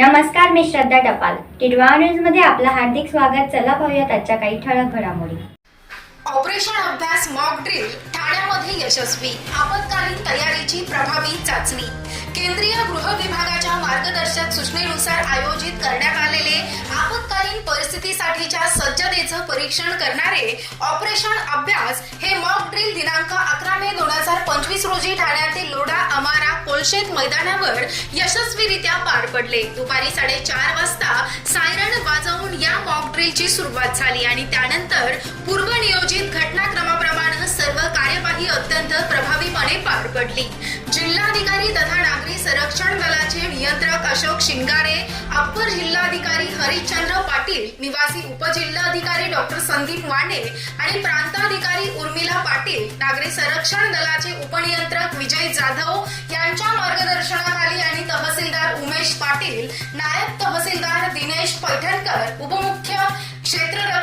नमस्कार मी श्रद्धा टपाल. टिडवा न्यूजमध्ये आपलं हार्दिक स्वागत. चला पाहूयात आजच्या काही ठळक घडामोडी. ऑपरेशन अभ्यास मॉक ड्रिल ठाण्यामध्ये यशस्वी. आपत्कालीन तयारीची प्रभावी चाचणी. केंद्रीय गृह विभागाच्या मार्गदर्शक सूचनेनुसार आयोजित करण्यात आलेले आपत्कालीन परिस्थितीसाठीच्या सज्जतेचं परीक्षण करणारे ऑपरेशन अभ्यास हे मॉक ड्रिल दिनांक अकरा मे दोन हजार पंचवीस रोजी ठाण्यातील लोड अमारा कोलशेत मैदानावर यशस्वीरित्या पार पडले. दुपारी साडेचार वाजता सायरन वाजवून या मॉक ड्रिलची सुरुवात झाली आणि त्यानंतर पूर्वनियोजित घटनाक्रमाप्रमाणे सर्व कार्यवाही अत्यंत प्रभावीपणे पार पडली. जिल्हाधिकारी तथा संरक्षण दलाचे नियंत्रक अशोक शिंगारे अप्पर जिल्हाधिकारी हरिश्चंद्र पाटील निवासी उपजिल्हाधिकारी डॉक्टर संदीप मांडे आणि प्रांताधिकारी उर्मिला पाटील नागरी संरक्षण दलाचे उपनियंत्रक विजय जाधव यांच्या मार्गदर्शनाखाली आणि तहसीलदार उमेश पाटील नायब तहसीलदार दिनेश पैठणकर उपमुख्य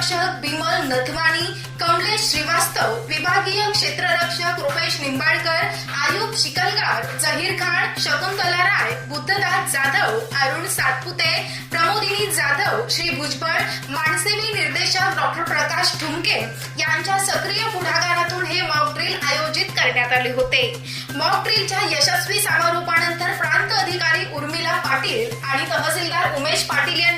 क्षेत्ररक्षक बिमल नथवाणी कमलेश श्रीवास्तव विभागीय क्षेत्ररक्षक रुपेश निंबाळकर आयुब शिकलगार जहीर खान शकुंतला राय बुद्धदास जाधव अरुण सातपुते प्रमोदिनी जाधव श्री भुजबळ मानसेवी निर्देशक डॉक्टर प्रकाश ठुमके यांच्या सक्रिय पुढाकारातून हे मॉक ड्रिल आयोजित करण्यात आले होते. मॉक ड्रिलच्या यशस्वी समारोपानंतर प्रांत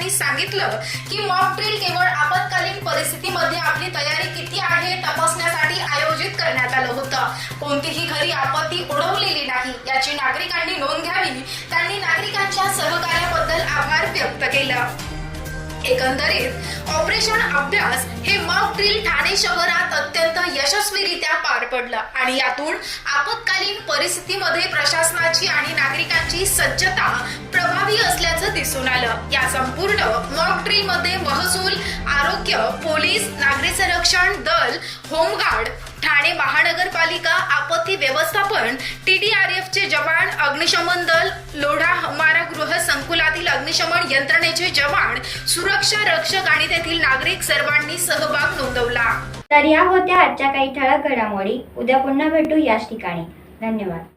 यांनी सांगितलं की मॉक ड्रिल केवळ आपत्कालीन परिस्थितीमध्ये आपली तयारी किती आहे तपासण्यासाठी आयोजित करण्यात आलं होतं. कोणतीही घरी आपत्ती ओढवलेली नाही. याची नागरिकांनी नोंद घ्यावी. त्यांनी नागरिकांच्या सहकार्याबद्दल आभार व्यक्त केलं. एकंदरीत ऑपरेशन अभ्यास हे मॉक ड्रिल ठाणे शहरात अत्यंत यशस्वीरित्या पार पडलं आणि यातून आपत्कालीन परिस्थितीमध्ये प्रशासनाची आणि नागरिकांची सज्जता प्रभावी असल्या दिसून आलं. या संपूर्ण मॉक ड्रिलमध्ये महसूल आरोग्य पोलीस नागरी संरक्षण दल होमगार्ड ठाणे महानगरपालिका आपत्ती व्यवस्थापन टीडीआरएफ चे जवान अग्निशमन दल लोढा हमारा गृह संकुलातील अग्निशमन यंत्रणेचे जवान सुरक्षा रक्षक आणि तेथील नागरिक सर्वांनी सहभाग नोंदवला. तर या होत्या आजच्या काही ठळक घडामोडी. उद्या पुन्हा भेटू याच ठिकाणी. धन्यवाद.